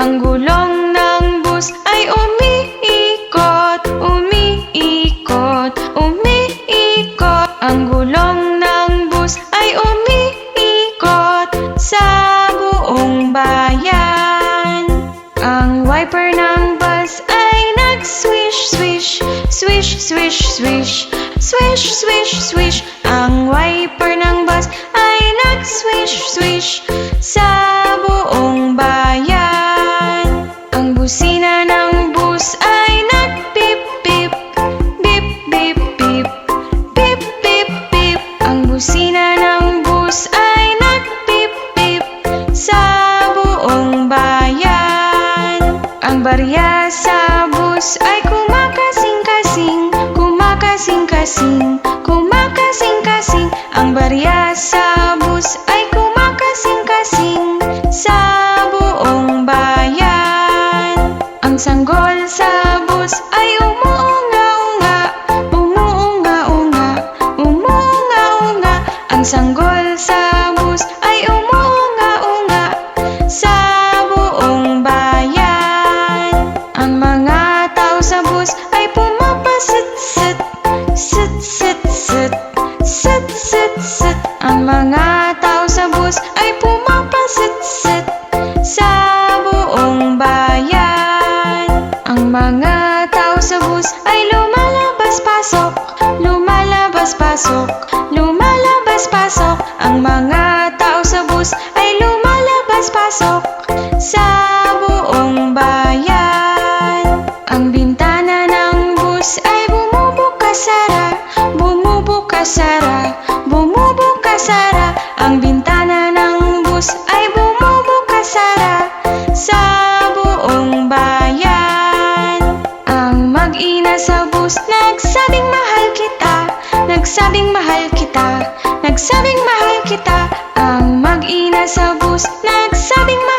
Ang gulong ng bus ay umiikot, umiikot, umiikot. Ang gulong ng bus ay umiikot sa buong bayan. Ang wiper ng bus ay nag-swish, swish, swish, swish, swish, swish, swish, swish. Ang wiper ng barya sa bus ay kumakasing-kasing, kumakasing-kasing, kumakasing-kasing. Ang barya sa bus ay kumakasing-kasing sa buong bayan. Ang sanggol sa bus ay bus ay pumapasit-sit sa buong bayan. Ang mga tao sa bus ay lumalabas-pasok, lumalabas-pasok, lumalabas-pasok. Ang mga tao sa bus ay Tapos nagsabing mahal kita Nagsabing mahal kita Nagsabing mahal kita. Ang mag-ina sa bus Nagsabing mahal